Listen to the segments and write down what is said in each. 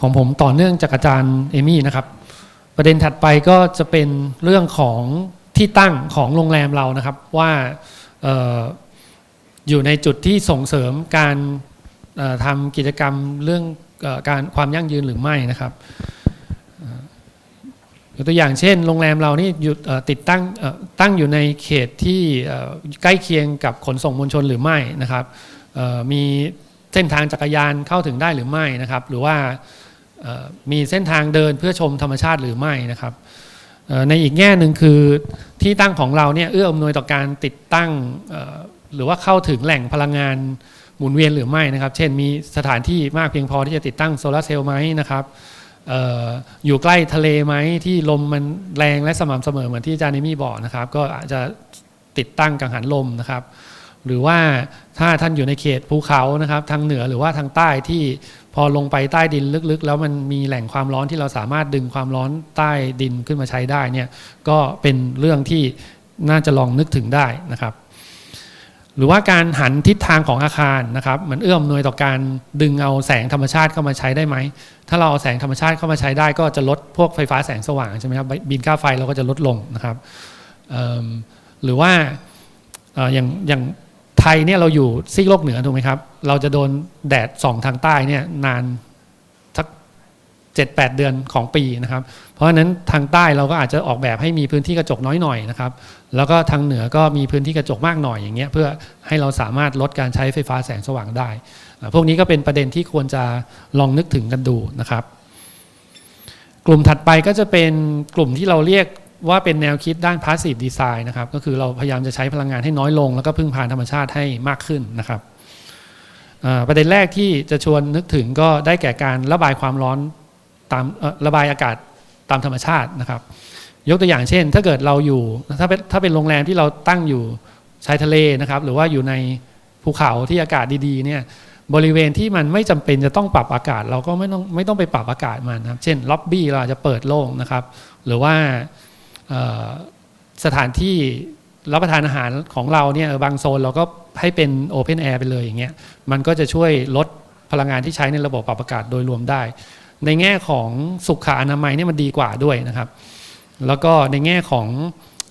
ของผมต่อเนื่องจากอาจารย์เอมี่นะครับ ประเด็นถัดไปก็จะเป็นเรื่องของที่ตั้งของโรงแรมเรานะครับว่าอออยู่ในจุดที่ส่งเสริมการทำกิจกรรมเรื่องอการความยั่งยืนหรือไม่นะครับยกตัวอย่างเช่น โรงแรมเรานี่อยู่ติดตั้งตั้งอยู่ในเขตที่ใกล้เคียงกับขนส่งมวลชนหรือไม่นะครับมี เส้นทางจักรยานเข้าถึงได้หรือไม่นะครับ หรือว่ามีเส้นทางเดินเพื่อชมธรรมชาติหรือไม่นะครับในอีกแง่หนึ่งคือที่ตั้งของเราเนี่ยเอื้ออำนวยต่อการติดตั้งหรือว่าเข้าถึงแหล่งพลังงานหมุนเวียนหรือไม่นะครับ เช่นมีสถานที่มากเพียงพอที่จะติดตั้งโซลาร์เซลล์ไหมนะครับออยู่ใกล้ทะเลไหมที่ลมมันแรงและสม่ำเสมอเหมือนที่อาจารย์เอมี่บอกนะครับ ก็อาจจะติดตั้งกังหันลมนะครับ หรือว่าถ้าท่านอยู่ในเขตภูเขานะครับ ทางเหนือหรือว่าทางใต้ที่พอลงไปใต้ดินลึกๆ แล้วมันมีแหล่งความร้อนที่เราสามารถดึงความร้อนใต้ดินขึ้นมาใช้ได้เนี่ยก็เป็นเรื่องที่น่าจะลองนึกถึงได้นะครับ หรือว่าการหันทิศทางของอาคารนะครับ มันเอื้อมหน่วยต่อการดึงเอาแสงธรรมชาติเข้ามาใช้ได้ไหมถ้าเราเอาแสงธรรมชาติเข้ามาใช้ได้ ก็จะลดพวกไฟฟ้าแสงสว่างใช่ไหมครับบินค่าไฟเราก็จะลดลงนะครับหรือว่าอย่างอย่าง ไทยเนี่ยเราอยู่ซีกโลกเหนือถูกไหมครับ เราจะโดนแดดส่องทางใต้เนี่ยนานสักเจ็ดแปดเดือนของปีนะครับ เพราะฉะนั้นทางใต้เราก็อาจจะออกแบบให้มีพื้นที่กระจกน้อยหน่อยนะครับ แล้วก็ทางเหนือก็มีพื้นที่กระจกมากหน่อยอย่างเงี้ยเพื่อให้เราสามารถลดการใช้ไฟฟ้าแสงสว่างได้ พวกนี้ก็เป็นประเด็นที่ควรจะลองนึกถึงกันดูนะครับ กลุ่มถัดไปก็จะเป็นกลุ่มที่เราเรียก ว่าเป็นแนวคิดด้าน passive design นะครับ ก็คือเราพยายามจะใช้พลังงานให้น้อยลง แล้วก็พึ่งพาธรรมชาติให้มากขึ้นนะครับประเด็นแรกที่จะชวนนึกถึงก็ได้แก่การระบายความร้อนตามระบายอากาศตามธรรมชาตินะครับ ยกตัวอย่างเช่น ถ้าเกิดเราอยู่ถ้าเป็นถ้าเป็นโรงแรมที่เราตั้งอยู่ชายทะเลนะครับ หรือว่าอยู่ในภูเขาที่อากาศดีๆเนี่ยบริเวณที่มันไม่จำเป็นจะต้องปรับอากาศ เราก็ไม่ต้องไม่ต้องไปปรับอากาศมันนะครับ เช่นล็อบบี้เราอาจจะเปิดโล่งนะครับ หรือว่า สถานที่รับประทานอาหารของเราเนี่ยบางโซนเราก็ให้เป็นโอเพนแอร์ไปเลยอย่างเงี้ยมันก็จะช่วยลดพลังงานที่ใช้ในระบบปรับอากาศโดยรวมได้ ในแง่ของสุขอนามัยเนี่ยมันดีกว่าด้วยนะครับ แล้วก็ในแง่ของ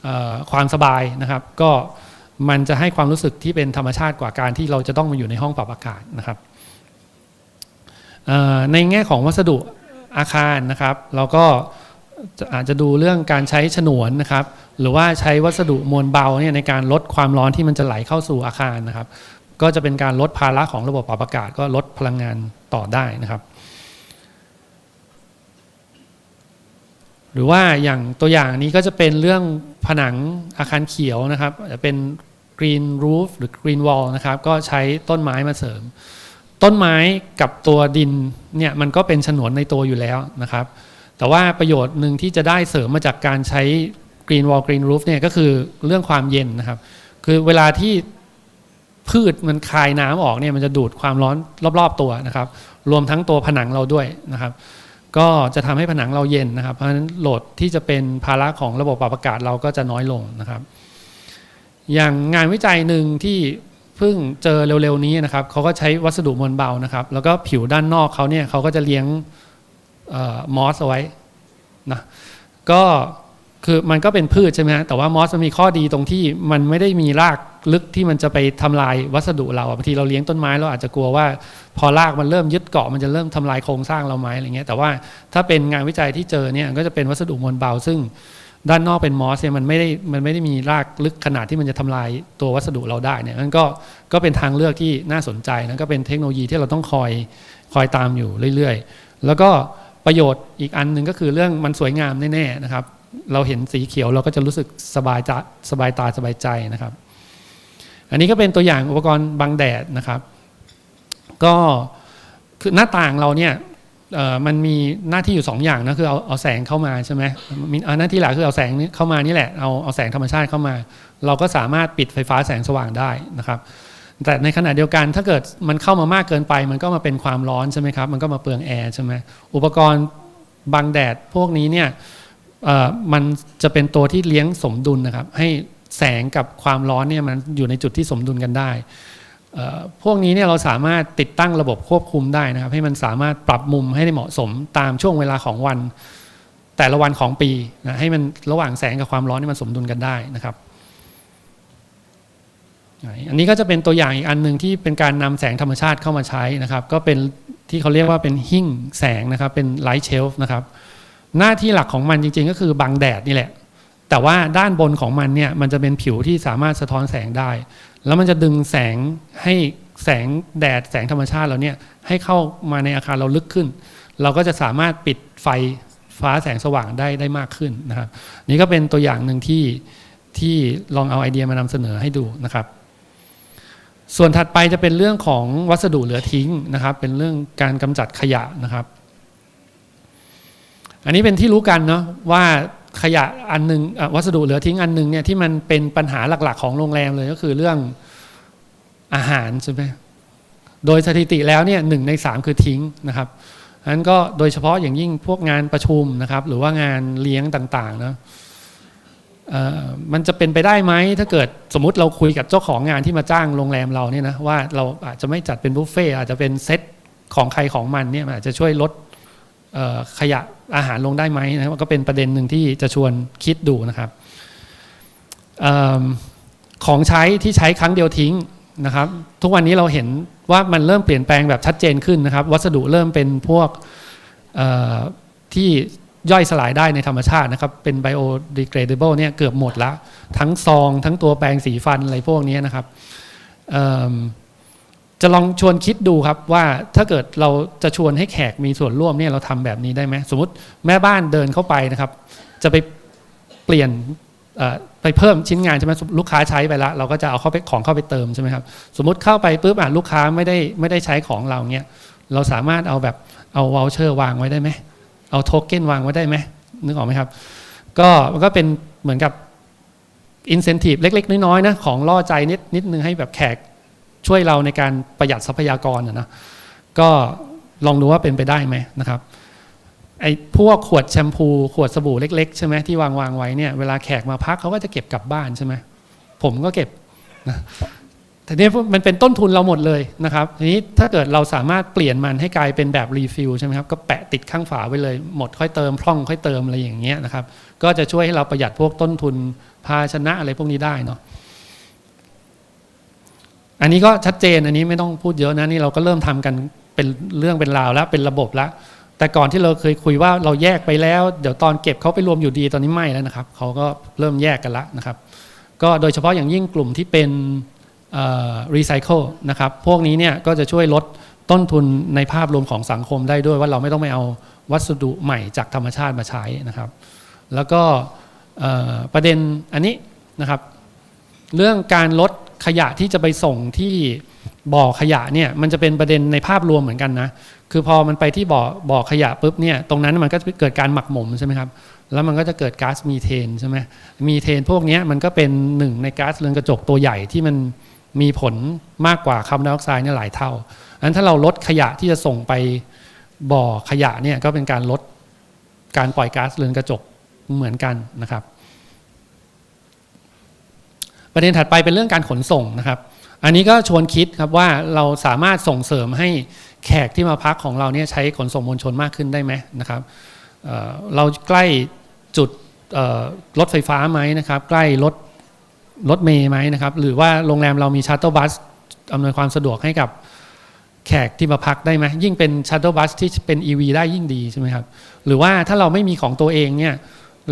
ออความสบายนะครับ ก็มันจะให้ความรู้สึกที่เป็นธรรมชาติกว่าการที่เราจะต้องมาอยู่ในห้องปรับอากาศนะครับในแง่ของวัสดุอาคารนะครับ เราก็ อาจจะดูเรื่องการใช้ฉนวนนะครับ หรือว่าใช้วัสดุมวลเบาเนี่ยในการลดความร้อนที่มันจะไหลเข้าสู่อาคารนะครับ ก็จะเป็นการลดภาระของระบบปรับอากาศ ก็ลดพลังงานต่อได้นะครับ หรือว่าอย่างตัวอย่างนี้ก็จะเป็นเรื่องผนังอาคารเขียวนะครับจจะเป็น green roof หรือ green wall นะครับ ก็ใช้ต้นไม้มาเสริม ต้นไม้กับตัวดินเนี่ยมันก็เป็นฉนวนในตัวอยู่แล้วนะครับ แต่ว่าประโยชน์หนึ่งที่จะได้เสริมมาจากการใช้ green wall green roof เนี่ยก็คือเรื่องความเย็นนะครับ คือเวลาที่พืชมันคายน้ำออกเนี่ยมันจะดูดความร้อนรอบ ๆ ตัวนะครับ รวมทั้งตัวผนังเราด้วยนะครับ ก็จะทำให้ผนังเราเย็นนะครับ เพราะฉะนั้นโหลดที่จะเป็นภาระของระบบปรับอากาศเราก็จะน้อยลงนะครับ อย่างงานวิจัยหนึ่งที่เพิ่งเจอเร็วๆนี้นะครับเขาก็ใช้วัสดุมวลเบานะครับ แล้วก็ผิวด้านนอกเขาเนี่ยเขาก็จะเลี้ยง มอสเอาไว้นะก็คือมันก็เป็นพืชใช่ไหมฮะแต่ว่ามอสมันมีข้อดีตรงที่มันไม่ได้มีรากลึกที่มันจะไปทำลายวัสดุเราบางทีเราเลี้ยงต้นไม้เราอาจจะกลัวว่า พอรากมันเริ่มยึดเกาะมันจะเริ่มทำลายโครงสร้างเราไหมอะไรเงี้ยแต่ว่าถ้าเป็นงานวิจัยที่เจอเนี่ยก็จะเป็นวัสดุมวลเบา ซึ่งด้านนอกเป็นมอสเนี่ยมันไม่ได้มันไม่ได้มีรากลึกขนาดที่มันจะทำลายตัววัสดุเราได้เนี่ยนั่นก็ก็เป็นทางเลือกที่น่าสนใจนะก็เป็นเทคโนโลยีที่เราต้องคอยคอยตามอยู่เรื่อย ๆ แล้วก็ ประโยชน์อีกอันหนึ่งก็คือเรื่องมันสวยงามแน่ๆนะครับ เราเห็นสีเขียวเราก็จะรู้สึกสบายใจสบายตาสบายใจนะครับ อันนี้ก็เป็นตัวอย่างอุปกรณ์บังแดดนะครับ ก็คือหน้าต่างเราเนี่ยมันมีหน้าที่อยู่สองอย่างนะคือเอาเอาแสงเข้ามาใช่ไหมมีหน้าที่หลักคือเอาแสงนี้เข้ามานี่แหละเอาเอาแสงธรรมชาติเข้ามา เราก็สามารถปิดไฟฟ้าแสงสว่างได้นะครับ แต่ในขณะเดียวกันถ้าเกิดมันเข้ามามากเกินไป มันก็มาเป็นความร้อนใช่ไหมครับ มันก็มาเปลืองแอร์ใช่ไหมอุปกรณ์บังแดดพวกนี้เนี่ยมันจะเป็นตัวที่เลี้ยงสมดุลนะครับ ให้แสงกับความร้อนเนี่ยมันอยู่ในจุดที่สมดุลกันได้ พวกนี้เนี่ยเราสามารถติดตั้งระบบควบคุมได้นะครับ ให้มันสามารถปรับมุมให้ได้เหมาะสมตามช่วงเวลาของวัน แต่ละวันของปีนะให้มันระหว่างแสงกับความร้อนนี่มันสมดุลกันได้นะครับ อันนี้ก็จะเป็นตัวอย่างอีกอันหนึ่งที่เป็นการนำแสงธรรมชาติเข้ามาใช้นะครับ ก็เป็นที่เขาเรียกว่าเป็นหิ้งแสงนะครับ เป็นไลท์เชลฟ์นะครับ หน้าที่หลักของมันจริง ๆ ก็คือบังแดดนี่แหละ แต่ว่าด้านบนของมันเนี่ยมันจะเป็นผิวที่สามารถสะท้อนแสงได้ แล้วมันจะดึงแสงให้แสงแดดแสงธรรมชาติเราเนี่ยให้เข้ามาในอาคารเราลึกขึ้น เราก็จะสามารถปิดไฟฟ้าแสงสว่างได้ได้มากขึ้นนะครับ นี่ก็เป็นตัวอย่างหนึ่งที่ที่ลองเอาไอเดียมานำเสนอให้ดูนะครับ ส่วนถัดไปจะเป็นเรื่องของวัสดุเหลือทิ้งนะครับ เป็นเรื่องการกำจัดขยะนะครับ อันนี้เป็นที่รู้กันเนาะว่าขยะอันหนึ่งวัสดุเหลือทิ้งอันหนึ่งเนี่ยที่มันเป็นปัญหาหลักๆ ของโรงแรมเลยก็คือเรื่องอาหารใช่ไหมโดยสถิติแล้วเนี่ยหนึ่งในสามคือทิ้งนะครับอันนั้นก็โดยเฉพาะอย่างยิ่งพวกงานประชุมนะครับ หรือว่างานเลี้ยงต่างๆเนาะ มันจะเป็นไปได้ไหมถ้าเกิดสมมติเราคุยกับเจ้าของงานที่มาจ้างโรงแรมเราเนี่ยนะว่าเราอาจจะไม่จัดเป็นบุฟเฟ่อาจจะเป็นเซตของใครของมันเนี่ยอาจจะช่วยลดขยะอาหารลงได้ไหมนะครับก็เป็นประเด็นหนึ่งที่จะชวนคิดดูนะครับอของใช้ที่ใช้ครั้งเดียวทิ้งนะครับ ทุกวันนี้เราเห็นว่ามันเริ่มเปลี่ยนแปลงแบบชัดเจนขึ้นนะครับ วัสดุเริ่มเป็นพวกที่ ย่อยสลายได้ในธรรมชาตินะครับ เป็น biodegradable เนี่ยเกือบหมดละทั้งซอง ทั้งตัวแปรงสีฟันอะไรพวกนี้นะครับจะลองชวนคิดดูครับว่าถ้าเกิดเราจะชวนให้แขกมีส่วนร่วมเนี่ยเราทำแบบนี้ได้ไหมสมมติแม่บ้านเดินเข้าไปนะครับ จะไปเปลี่ยนไปเพิ่มชิ้นงานใช่ไหมลูกค้าใช้ไปแล้วเราก็จะเอาเข้าไปของเข้าไปเติมใช่ไหมครับสมมติเข้าไปปุ๊บอะลูกค้าไม่ได้ไม่ได้ใช้ของเราเนี้ยเราสามารถเอาแบบเอาวอลเชอร์วางไว้ได้ไหม เอาโทเก้นวางไว้ได้ไหมนึกออกไหมครับ ก็มันก็เป็นเหมือนกับอินเซนティブเล็ก ๆ น้อยๆนะของล่อใจนิดนิดนึงให้แบบแขก ช่วยเราในการประหยัดทรัพยากรนะนะก็ลองดูว่าเป็นไปได้ไหมนะครับไอ้พวกขวดแชมพูขวดสบู่เล็กๆใช่ไหมที่วางวางไว้เนี่ยเวลาแขกมาพักเขาก็จะเก็บกลับบ้านใช่ไหมผมก็เก็บ นะแต่นี้มันเป็นต้นทุนเราหมดเลยนะครับทีนี้ถ้าเกิดเราสามารถเปลี่ยนมันให้กลายเป็นแบบรีฟิลใช่ไหมครับก็แปะติดข้างฝาไว้เลยหมดค่อยเติมพร่องค่อยเติมอะไรอย่างเงี้ยนะครับ ก็จะช่วยให้เราประหยัดพวกต้นทุนภาชนะอะไรพวกนี้ได้เนาะอันนี้ก็ชัดเจนอันนี้ไม่ต้องพูดเยอะนะนี่เราก็เริ่มทำกันเป็นเรื่องเป็นราวแล้วเป็นระบบแล้วแต่ก่อนที่เราเคยคุยว่าเราแยกไปแล้ว เดี๋ยวตอนเก็บเขาไปรวมอยู่ดีตอนนี้ไม่แล้วนะครับเขาก็เริ่มแยกกันล้วนะครับ ก็โดยเฉพาะอย่างยิ่งกลุ่มที่เป็น รีไซเคิลนะครับ พวกนี้เนี่ยก็จะช่วยลดต้นทุนในภาพรวมของสังคมได้ด้วยว่าเราไม่ต้องไปเอาวัสดุใหม่จากธรรมชาติมาใช้นะครับ แล้วก็ประเด็นอันนี้นะครับ เรื่องการลดขยะที่จะไปส่งที่บ่อขยะเนี่ยมันจะเป็นประเด็นในภาพรวมเหมือนกันนะคือพอมันไปที่บ่อบ่อขยะปุ๊บเนี่ยตรงนั้นมันก็จะเกิดการหมักหมมใช่ไหมครับแล้วมันก็จะเกิดก๊าซมีเทนใช่ไหมมีเทนพวกนี้มันก็เป็นหนึ่งในก๊าซเรือนกระจกตัวใหญ่ที่มัน มีผลมากกว่าคาร์บอนไดออกไซด์เนี่ยหลายเท่าอันถ้าเราลดขยะที่จะส่งไปบ่อขยะเนี่ยก็เป็นการลดการปล่อยก๊าซเรือนกระจกเหมือนกันนะครับ ประเด็นถัดไปเป็นเรื่องการขนส่งนะครับ อันนี้ก็ชวนคิดครับว่าเราสามารถส่งเสริมให้แขกที่มาพักของเราเนี่ยใช้ขนส่งมวลชนมากขึ้นได้ไหมนะครับเเราใกล้จุดรถไฟฟ้าไหมนะครับ ใกล้รถ รถเมย์ไหมนะครับ หรือว่าโรงแรมเรามีชัตเตอร์บัสอำนวยความสะดวกให้กับแขกที่มาพักได้ไหมยิ่งเป็นชัตเตอร์บัสที่เป็น EV ได้ยิ่งดีใช่ไหมครับ หรือว่าถ้าเราไม่มีของตัวเองเนี่ย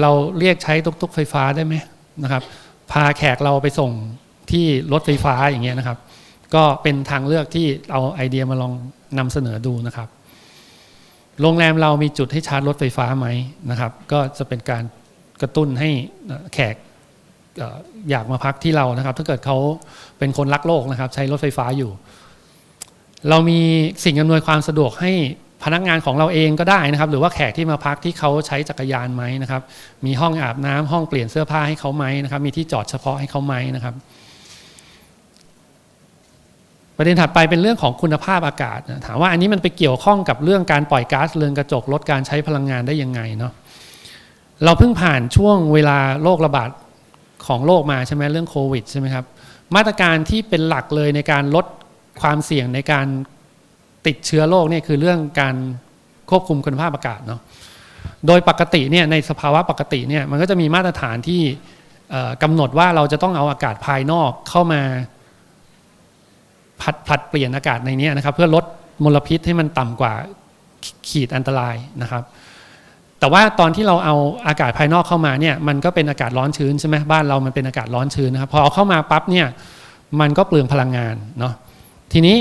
เราเรียกใช้ตุกๆไฟฟ้าได้ไหมนะครับพาแขกเราไปส่งที่รถไฟฟ้าอย่างเงี้ยนะครับ ก็เป็นทางเลือกที่เอาไอเดียมาลองนำเสนอดูนะครับ โรงแรมเรามีจุดให้ชาร์จรถไฟฟ้าไหมนะครับ ก็จะเป็นการกระตุ้นให้แขก อยากมาพักที่เรานะครับ ถ้าเกิดเขาเป็นคนรักโลกนะครับ ใช้รถไฟฟ้าอยู่ เรามีสิ่งอำนวยความสะดวกให้พนักงานของเราเองก็ได้นะครับ หรือว่าแขกที่มาพักที่เขาใช้จักรยานไหมนะครับ มีห้องอาบน้ำห้องเปลี่ยนเสื้อผ้าให้เขาไหมนะครับ มีที่จอดเฉพาะให้เขาไหมนะครับ ประเด็นถัดไปเป็นเรื่องของคุณภาพอากาศนะถามว่าอันนี้มันไปเกี่ยวข้องกับเรื่องการปล่อยก๊าซเรือนกระจกลดการใช้พลังงานได้ยังไงเนาะเราเพิ่งผ่านช่วงเวลาโรคระบาด ของโลกมาใช่ไหมเรื่องโควิดใช่ไหมครับมาตรการที่เป็นหลักเลยในการลดความเสี่ยงในการติดเชื้อโรคเนี่ยคือเรื่องการควบคุมคุณภาพอากาศเนาะโดยปกติเนี่ยในสภาวะปกติเนี่ยมันก็จะมีมาตรฐานที่เอ่อกำหนดว่าเราจะต้องเอาอากาศภายนอกเข้ามาผัดผลัดเปลี่ยนอากาศในนี้นะครับ เพื่อลดมลพิษให้มันต่ำกว่าขีดอันตรายนะครับ แต่ว่าตอนที่เราเอาอากาศภายนอกเข้ามาเนี่ยมันก็เป็นอากาศร้อนชื้นใช่ไหมบ้านเรามันเป็นอากาศร้อนชื้นนะครับพอเอาเข้ามาปั๊บเนี่ยมันก็เปลืองพลังงานเนาะทีนี้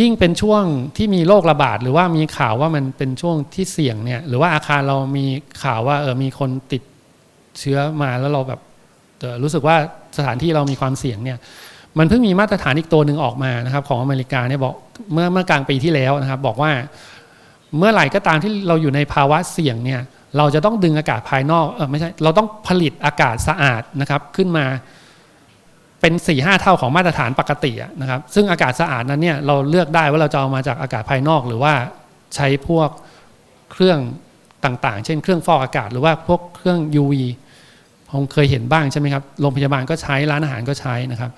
ยิ่งเป็นช่วงที่มีโรคระบาดหรือว่ามีข่าวว่ามันเป็นช่วงที่เสี่ยงเนี่ยหรือว่าอาคารเรามีข่าวว่าเออมีคนติดเชื้อมาแล้วเราแบบรู้สึกว่าสถานที่เรามีความเสี่ยงเนี่ยมันเพิ่งมีมาตรฐานอีกตัวหนึ่งออกมานะครับของอเมริกาเนี่ยบอกเมื่อเมื่อกลางปีที่แล้วนะครับบอกว่า เมื่อไหร่ก็ตามที่เราอยู่ในภาวะเสี่ยงเนี่ยเราจะต้องดึงอากาศภายนอกเออไม่ใช่เราต้องผลิตอากาศสะอาดนะครับขึ้นมาเป็น4ี่ห้าเท่าของมาตรฐานปกตินะครับซึ่งอากาศสะอาดนั้นเนี่ยเราเลือกได้ว่าเราจะเอามาจากอากาศภายนอก หรือว่าใช้พวกเครื่องต่างๆ เช่นเครื่องฟอกอากาศหรือว่าพวกเครื่อง UV คงเคยเห็นบ้างใช่ไหมครับโรงพยาบาลก็ใช้ร้านอาหารก็ใช้นะครับ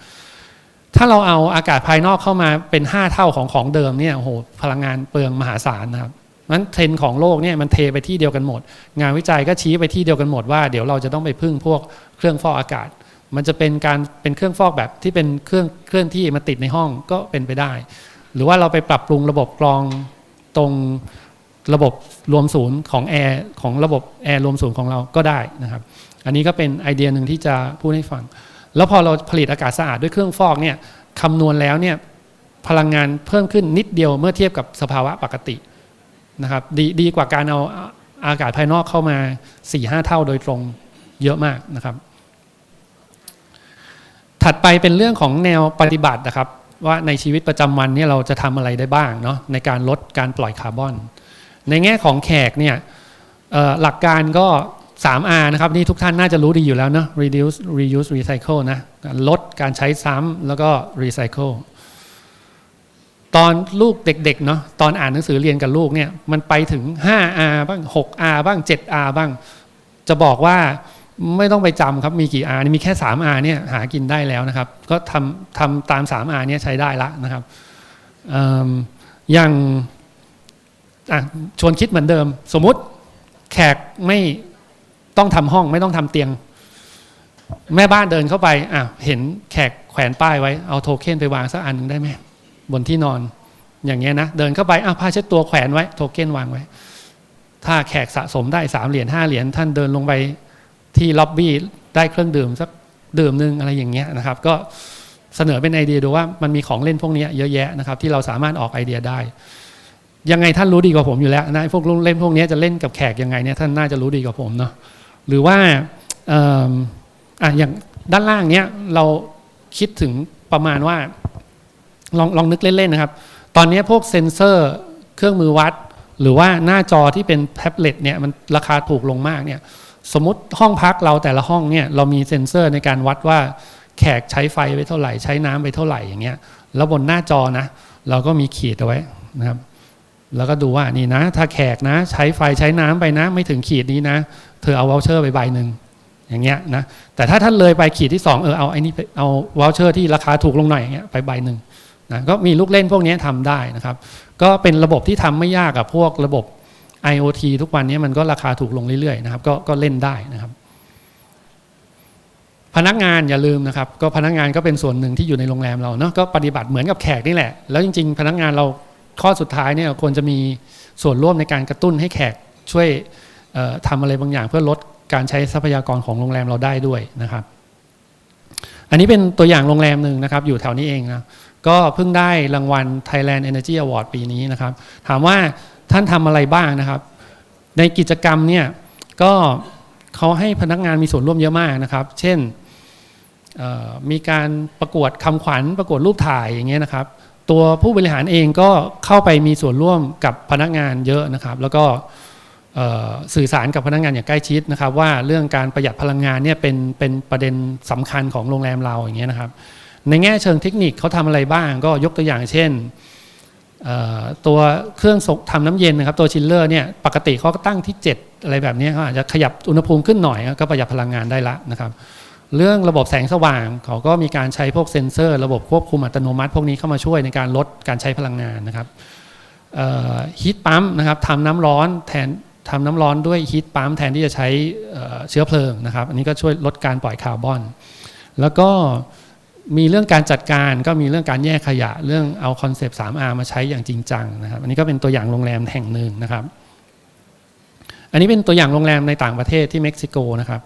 ถ้าเราเอาอากาศภายนอกเข้ามาเป็น 5 เท่าของของเดิมเนี่ยโอ้โหพลังงานเปลืองมหาศาลนะครับ นั้นเทรนของโลกเนี่ยมันเทไปที่เดียวกันหมด งานวิจัยก็ชี้ไปที่เดียวกันหมดว่าเดี๋ยวเราจะต้องไปพึ่งพวกเครื่องฟอกอากาศ มันจะเป็นการเป็นเครื่องฟอกแบบที่เป็นเครื่องเคลื่อนที่มาติดในห้องก็เป็นไปได้ หรือว่าเราไปปรับปรุงระบบกรองตรงระบบรวมศูนย์ของแอร์ของระบบแอร์รวมศูนย์ของเราก็ได้นะครับ อันนี้ก็เป็นไอเดียหนึ่งที่จะพูดให้ฟัง แล้วพอเราผลิตอากาศสะอาดด้วยเครื่องฟอกเนี่ยคำนวณแล้วเนี่ยพลังงานเพิ่มขึ้นนิดเดียวเมื่อเทียบกับสภาวะปกติ นะครับดีดีกว่าการเอาอากาศภายนอกเข้ามา4ี่ห้าเท่าโดยตรงเยอะมากนะครับ ถัดไปเป็นเรื่องของแนวปฏิบัตินะครับ ว่าในชีวิตประจำวันเนี่ยเราจะทำอะไรได้บ้างเนาะในการลดการปล่อยคาร์บอน ในแง่ของแขกเนี่ยหลักการก็ 3R นะครับนี่ทุกท่านน่าจะรู้ดีอยู่แล้วเนาะ reduce reuse recycle นะลดการใช้ซ้ำแล้วก็ recycle ตอนลูกเด็กๆเนาะตอนอ่านหนังสือเรียนกับลูกเนี่ยมันไปถึง 5R บ้าง 6R บ้าง 7R บ้าง จะบอกว่าไม่ต้องไปจำครับมีกี่ R นี่มีแค่ 3R เนี่ยหากินได้แล้วนะครับ ก็ทำทำตาม 3R เนี่ยใช้ได้ละนะครับออย่างชวนคิดเหมือนเดิม สมมุติแขกไม่ต้องทำห้องไม่ต้องทำเตียง แม่บ้านเดินเข้าไปอะเห็นแขกแขวนป้ายไว้เอาโทเค็นไปวางสักอันหนึ่งได้ไหม บนที่นอน อย่างเงี้ยนะ เดินเข้าไปอะผ้าเช็ดตัวแขวนไว้โทเค็นวางไว้ ถ้าแขกสะสมได้สามเหรียญห้าเหรียญท่านเดินลงไปที่ล็อบบี้ได้เครื่องดื่มสักดื่มหนึงอะไรอย่างเงี้ยนะครับ ก็เสนอเป็นไอเดียดูว่ามันมีของเล่นพวกนี้เยอะแยะนะครับ ที่เราสามารถออกไอเดียได้ ยังไงท่านรู้ดีกว่าผมอยู่แล้วนะพวกเล่นพวกนี้จะเล่นกับแขกยังไงเนี่ยท่านน่าจะรู้ดีกว่าผมเนาะหรือว่าเอิ่มอะอย่างด้านล่างเนี้ยเราคิดถึงประมาณว่า ลองลองนึกเล่นๆนะครับ ตอนนี้พวกเซ็นเซอร์เครื่องมือวัด หรือว่าหน้าจอที่เป็นแท็บเล็ตเนี่ยมันราคาถูกลงมากเนี่ยสมมติห้องพักเราแต่ละห้องเนี่ยเรามีเซ็นเซอร์ในการวัดว่าแขกใช้ไฟไปเท่าไหร่ ใช้น้ำไปเท่าไหร่อย่างเงี้ยแล้วบนหน้าจอนะ เราก็มีขีดเอาไว้นะครับ แล้วก็ดูว่านี่นะ ถ้าแขกนะ ใช้ไฟใช้น้ำไปนะ ไม่ถึงขีดนี้นะ เธอเอาวอลเชอร์ไปใบหนึ่งอย่างเงี้ยนะแต่ถ้าท่านเลยไปขีดที่สองเออเอาไอ้นี่เอาวอลเชอร์ที่ราคาถูกลงหน่อยอย่างเงี้ยไปใบหนึ่ง นะก็มีลูกเล่นพวกนี้ทำได้นะครับ ก็เป็นระบบที่ทำไม่ยากกับพวกระบบ IoT ทุกวันนี้มันก็ราคาถูกลงเรื่อยๆนะครับก็ก็เล่นได้นะครับ พนักงานอย่าลืมนะครับ ก็พนักงานก็เป็นส่วนหนึ่งที่อยู่ในโรงแรมเราเนาะก็ปฏิบัติเหมือนกับแขกนี่แหละ แล้วจริงๆ พนักงานเราข้อสุดท้ายเนี่ยควรจะมีส่วนร่วมในการกระตุ้นให้แขกช่วยเอ่อทำอะไรบางอย่าง เพื่อลดการใช้ทรัพยากรของโรงแรมเราได้ด้วยนะครับ อันนี้เป็นตัวอย่างโรงแรมหนึ่งนะครับ อยู่แถวนี้เองนะ ก็เพิ่งได้รางวัล Thailand Energy Award ปีนี้นะครับ ถามว่าท่านทำอะไรบ้างนะครับ ในกิจกรรมเนี่ยก็เขาให้พนักงานมีส่วนร่วมเยอะมากนะครับ เช่นมีการประกวดคำขวัญประกวดรูปถ่ายอย่างเงี้ยนะครับ ตัวผู้บริหารเองก็เข้าไปมีส่วนร่วมกับพนักงานเยอะนะครับ แล้วก็สื่อสารกับพนักงานอย่างใกล้ชิดนะครับ ว่าเรื่องการประหยัดพลังงานเนี่ยเป็นเป็นประเด็นสำคัญของโรงแรมเราอย่างเงี้ยนะครับ ในแง่เชิงเทคนิคเขาทำอะไรบ้าง ก็ยกตัวอย่างเช่นตัวเครื่องส่งทำน้ำเย็นนะครับ ตัวชิลเลอร์เนี่ยปกติเขาก็ตั้งที่ 7 อะไรแบบนี้เขาอาจจะขยับอุณหภูมิขึ้นหน่อยก็ประหยัดพลังงานได้ละนะครับ เรื่องระบบแสงสว่างเขาก็มีการใช้พวกเซ็นเซอร์ ระบบควบคุมอัตโนมัติ พวกนี้เข้ามาช่วยในการลดการใช้พลังงานนะครับฮีทปั๊มนะครับทำน้ำร้อนแทนทำน้ำร้อนด้วยฮีทปั๊มแทนที่จะใช้เชื้อเพลิงนะครับ อันนี้ก็ช่วยลดการปล่อยคาร์บอน แล้วก็ มีเรื่องการจัดการก็มีเรื่องการแยกขยะ เรื่องเอาคอนเซปต์ 3R มาใช้อย่างจริงจังนะครับ อันนี้ก็เป็นตัวอย่างโรงแรมแห่งหนึ่งนะครับ อันนี้เป็นตัวอย่างโรงแรมในต่างประเทศที่เม็กซิโกนะครับ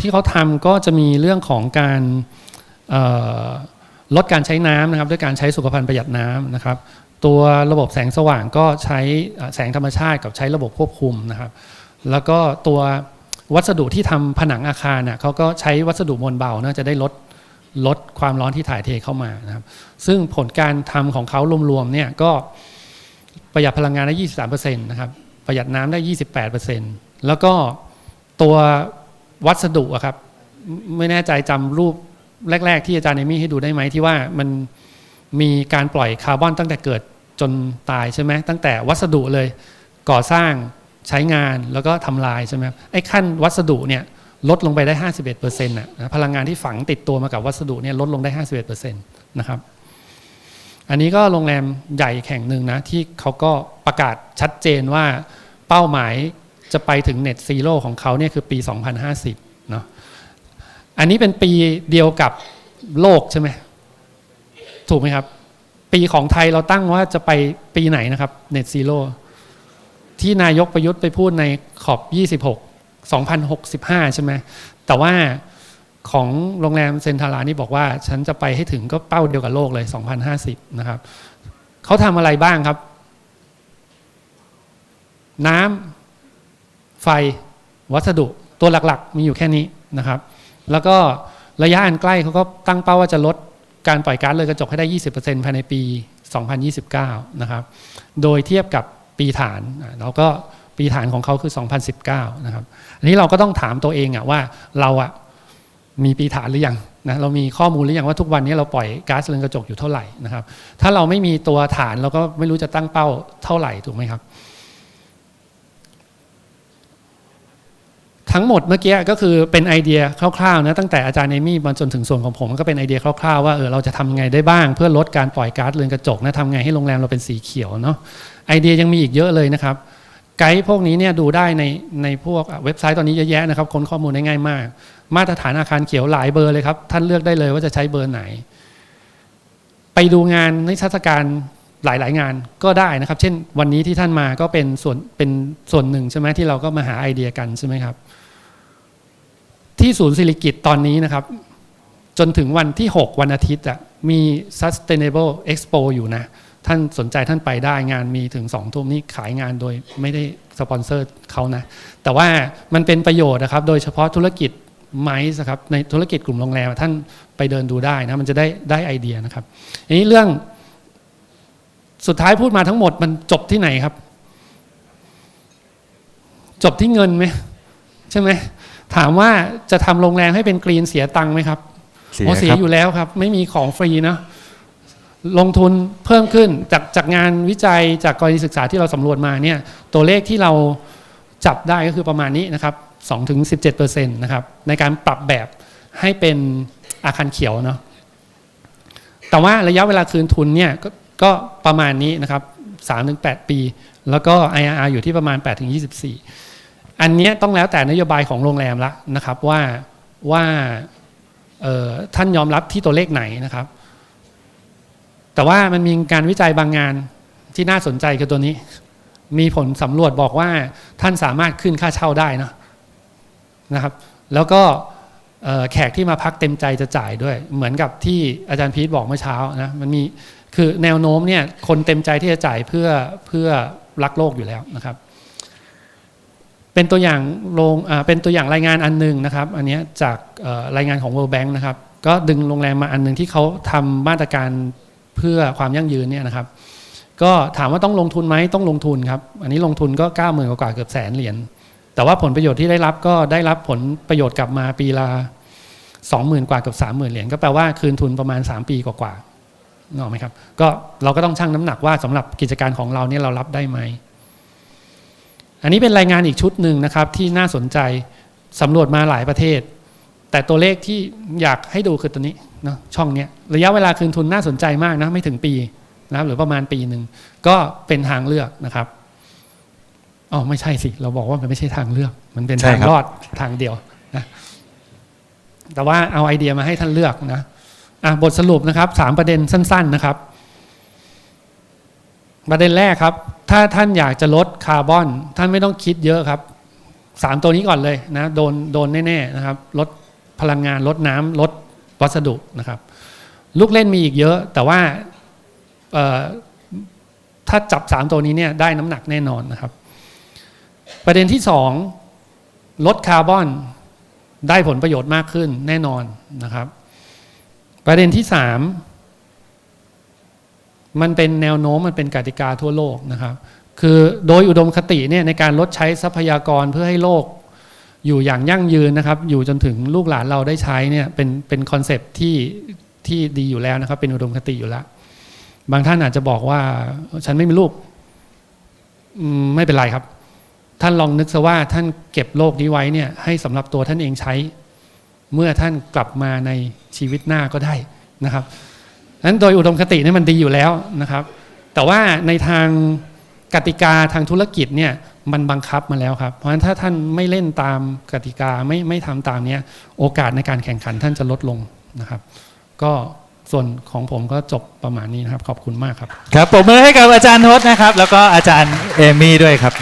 ที่เขาทำก็จะมีเรื่องของการลดการใช้น้ำนะครับ ด้วยการใช้สุขภัณฑ์ประหยัดน้ำนะครับ ตัวระบบแสงสว่างก็ใช้แสงธรรมชาติกับใช้ระบบควบคุมนะครับ แล้วก็ตัววัสดุที่ทำผนังอาคารเน่ะเขาก็ใช้วัสดุมวลเบานะจะได้ลด ลดความร้อนที่ถ่ายเทเข้ามานะครับ ซึ่งผลการทำของเขารวมๆเนี่ยก็ประหยัดพลังงานได้ 23%นะครับ ประหยัดน้ำได้ 28%แล้วก็ตัววัสดุอะครับ ไม่แน่ใจจำรูปแรก ๆ ที่อาจารย์เอมี่ให้ดูได้ไหมที่ว่ามันมีการปล่อยคาร์บอนตั้งแต่เกิดจนตายใช่ไหมตั้งแต่วัสดุเลยก่อสร้างใช้งานแล้วก็ทำลายใช่ไหมไอ้ขั้นวัสดุเนี่ย ลดลงไปได้ 51%นะนะพลังงานที่ฝังติดตัวมากับวัสดุเนี่ยลดลงได้ 51%นะครับอันนี้ก็โรงแรมใหญ่แข่งหนึ่งนะ ที่เขาก็ประกาศชัดเจนว่าเป้าหมายจะไปถึงเน็ตซีโร่ของเขาเนี่ยคือปี 2050เนาะอันนี้เป็นปีเดียวกับโลกใช่ไหมถูกไหมครับ ปีของไทยเราตั้งว่าจะไปปีไหนนะครับเน็ตซีโร่ที่นายกประยุทธ์ไปพูดในขอบ 26 2065 ใช่ไหมแต่ว่าของโรงแรมเซนทารานี่บอกว่า ฉันจะไปให้ถึงก็เป้าเดียวกับโลกเลย 2050 นะครับ เขาทำอะไรบ้างครับ น้ำไฟ วัสดุ ตัวหลักๆ มีอยู่แค่นี้นะครับ แล้วก็ระยะอันใกล้เขาก็ตั้งเป้าว่าจะลดการปล่อยก๊าซเรือนกระจกให้ได้ 20%ภายในปี 2029 นะครับ โดยเทียบกับปีฐาน เราก็ ปีฐานของเขาคือ 2019 นะครับ อันนี้เราก็ต้องถามตัวเองอะว่าเราอะมีปีฐานหรือยังนะเรามีข้อมูลหรือยังว่าทุกวันนี้เราปล่อยก๊าซเรือนกระจกอยู่เท่าไหร่นะครับ ถ้าเราไม่มีตัวฐานเราก็ไม่รู้จะตั้งเป้าเท่าไหร่ถูกไหมครับ ทั้งหมดเมื่อกี้ก็คือเป็นไอเดียคร่าวๆนะตั้งแต่อาจารย์เอมี่มาจนถึงส่วนของผมก็เป็นไอเดียคร่าวๆว่าเออเราจะทำไงได้บ้าง เพื่อลดการปล่อยก๊าซเรือนกระจกนะทำไงให้โรงแรมเราเป็นสีเขียวเนาะไอเดียยังมีอีกเยอะเลยนะครับ ไกด์พวกนี้เนี่ยดูได้ในในพวกเว็บไซต์ตอนนี้เยอะแยะนะครับค้นข้อมูลได้ง่ายมาก มาตรฐานอาคารเขียวหลายเบอร์เลยครับ ท่านเลือกได้เลยว่าจะใช้เบอร์ไหน ไปดูงานนิทรรศการหลาย ๆ งานก็ได้นะครับ เช่น วันนี้ที่ท่านมาก็เป็นส่วนเป็นส่วนหนึ่งใช่ไหมที่เราก็มาหาไอเดียกันใช่ไหมครับ ที่ศูนย์ศิริกิตตอนนี้นะครับ จนถึงวันที่ 6 วันอาทิตย์อะมี sustainable expo อยู่นะ ท่านสนใจท่านไปได้งานมีถึงสองทุ่มนี่ขายงานโดยไม่ได้สปอนเซอร์เขานะ แต่ว่ามันเป็นประโยชน์นะครับ โดยเฉพาะธุรกิจไมซ์ครับในธุรกิจกลุ่มโรงแรมท่านไปเดินดูได้นะมันจะได้ได้ไอเดียนะครับอันนี้เรื่องสุดท้ายพูดมาทั้งหมดมันจบที่ไหนครับ จบที่เงินไหมใช่ไหมถามว่าจะทำโรงแรมให้เป็นกรีนเสียตังค์ไหมครับเสียอ๋อเสียครับอยู่แล้วครับ ไม่มีของฟรีนะ ลงทุนเพิ่มขึ้นจากจากงานวิจัยจากกรณีศึกษาที่เราสำรวจมาเนี่ยตัวเลขที่เราจับได้ก็คือประมาณนี้นะครับ2ถึง17%นะครับในการปรับแบบให้เป็นอาคารเขียวเนาะแต่ว่าระยะเวลาคืนทุนเนี่ยก็ก็ประมาณนี้นะครับ3-8 ปี แล้วก็ IRR อยู่ที่ประมาณ 8-24 อันนี้ต้องแล้วแต่นโยบายของโรงแรมละนะครับว่าว่าท่านยอมรับที่ตัวเลขไหนนะครับ แต่ว่ามันมีการวิจัยบางงานที่น่าสนใจคือตัวนี้ มีผลสำรวจบอกว่าท่านสามารถขึ้นค่าเช่าได้นะนะครับ แล้วก็แขกที่มาพักเต็มใจจะจ่ายด้วย เหมือนกับที่อาจารย์พีทบอกเมื่อเช้านะมันมีคือแนวโน้มเนี่ยคนเต็มใจที่จะจ่ายเพื่อเพื่อรักโลกอยู่แล้วนะครับ เป็นตัวอย่างโรงเป็นตัวอย่างรายงานอันหนึงนะครับ อันนี้จากรายงานของ World Bank นะครับ ก็ดึงโรงแรมมาอันหนึงที่เขาทำมาตรการ เพื่อความยั่งยืนเนี่ยนะครับ ก็ถามว่าต้องลงทุนไหมต้องลงทุนครับ อันนี้ลงทุนก็9ก้าหมื่นกว่าเกือบแสนเหรียญแต่ว่าผลประโยชน์ที่ได้รับก็ได้รับผลประโยชน์กลับมาปีละสองหมื่นกว่าเกือบสามหมื่นเหรียญก็แปลว่าคืนทุนประมาณ 3 ปีกว่าๆนอกไหมครับก็เราก็ต้องชั่งน้ำหนักว่าสำหรับกิจการของเราเนี่ยเรารับได้ไหมอันนี้เป็นรายงานอีกชุดหนึ่งนะครับที่น่าสนใจสำรวจมาหลายประเทศ แต่ตัวเลขที่อยากให้ดูคือตัวนี้เนาะช่องเนี้ยระยะเวลาคืนทุนน่าสนใจมากนะไม่ถึงปีนะครับหรือประมาณปีหนึ่งก็เป็นทางเลือกนะครับอ๋อไม่ใช่สิ เราบอกว่ามันไม่ใช่ทางเลือก มันเป็นใช่ทางครับรอดทางเดียวนะแต่ว่าเอาไอเดียมาให้ท่านเลือกนะอะบทสรุปนะครับสามประเด็นสั้น ๆนะครับ ประเด็นแรกครับ ถ้าท่านอยากจะลดคาร์บอน ท่านไม่ต้องคิดเยอะครับสามตัวนี้ก่อนเลยนะโดนโดนแน่ๆนะครับ ลด พลังงานลดน้ำลดวัสดุนะครับ ลูกเล่นมีอีกเยอะ แต่ว่าถ้าจับสามตัวนี้เนี่ยได้น้ำหนักแน่นอนนะครับ ประเด็นที่สองลดคาร์บอนได้ผลประโยชน์มากขึ้นแน่นอนนะครับ ประเด็นที่สามมันเป็นแนวโน้มมันเป็นกติกาทั่วโลกนะครับ คือโดยอุดมคติเนี่ยในการลดใช้ทรัพยากรเพื่อให้โลก อยู่อย่างยั่งยืนนะครับ อยู่จนถึงลูกหลานเราได้ใช้เนี่ยเป็นเป็นคอนเซปที่ที่ดีอยู่แล้วนะครับ เป็นอุดมคติอยู่แล้ว บางท่านอาจจะบอกว่าฉันไม่มีลูกไม่เป็นไรครับ ท่านลองนึกซะว่าท่านเก็บโลกนี้ไว้เนี่ย ให้สำหรับตัวท่านเองใช้ เมื่อท่านกลับมาในชีวิตหน้าก็ได้นะครับนั้นโดยอุดมคตินี่มันดีอยู่แล้วนะครับ แต่ว่าในทางกติกาทางธุรกิจเนี่ย มันบังคับมาแล้วครับ เพราะฉะนั้นถ้าท่านไม่เล่นตามกติกาไม่ไม่ทำตามเนี้ยโอกาสในการแข่งขันท่านจะลดลงนะครับ ก็ส่วนของผมก็จบประมาณนี้นะครับ ขอบคุณมากครับ ครับปรบมือให้กับอาจารย์ทศนะครับ แล้วก็อาจารย์เอมี่ด้วยครับ